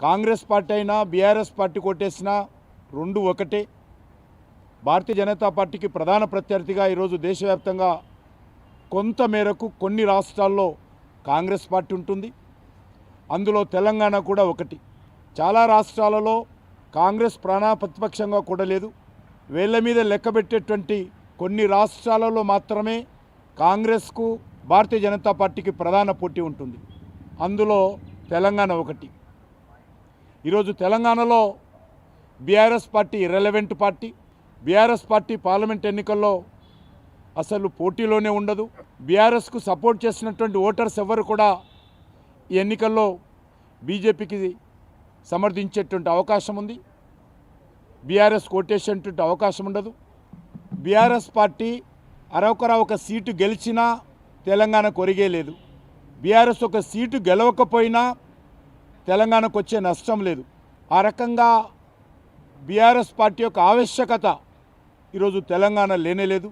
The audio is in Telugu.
కాంగ్రెస్ పార్టీ అయినా బీఆర్ఎస్ పార్టీ కొట్టేసినా రెండు ఒకటే. భారతీయ జనతా పార్టీకి ప్రధాన ప్రత్యర్థిగా ఈరోజు దేశవ్యాప్తంగా కొంత మేరకు కొన్ని రాష్ట్రాల్లో కాంగ్రెస్ పార్టీ ఉంటుంది. అందులో తెలంగాణ కూడా ఒకటి. చాలా రాష్ట్రాలలో కాంగ్రెస్ ప్రాణ ప్రతిపక్షంగా కూడా లేదు వేళ్ళ మీద లెక్కబెట్టేటువంటి కొన్ని రాష్ట్రాలలో మాత్రమే కాంగ్రెస్కు భారతీయ జనతా పార్టీకి ప్రధాన పోటీ ఉంటుంది. అందులో తెలంగాణ ఒకటి. ఈరోజు తెలంగాణలో BRS party irrelevant party BRS party parliament ఎన్నికల్లో అసలు పోటీలోనే ఉండదు. బీఆర్ఎస్కు సపోర్ట్ చేసినటువంటి ఓటర్స్ ఎవరు కూడా ఈ ఎన్నికల్లో బీజేపీకి సమర్థించేటువంటి అవకాశం ఉంది. బీఆర్ఎస్ కోటేసేటువంటి అవకాశం ఉండదు. బీఆర్ఎస్ పార్టీ అరొకర ఒక సీటు గెలిచినా తెలంగాణ కొరిగే లేదు. బీఆర్ఎస్ ఒక సీటు గెలవకపోయినా తెలంగాణకు వచ్చే నష్టం లేదు. ఆ రకంగా బీఆర్ఎస్ పార్టీ యొక్క ఆవశ్యకత ఈరోజు తెలంగాణ లేనే లేదు.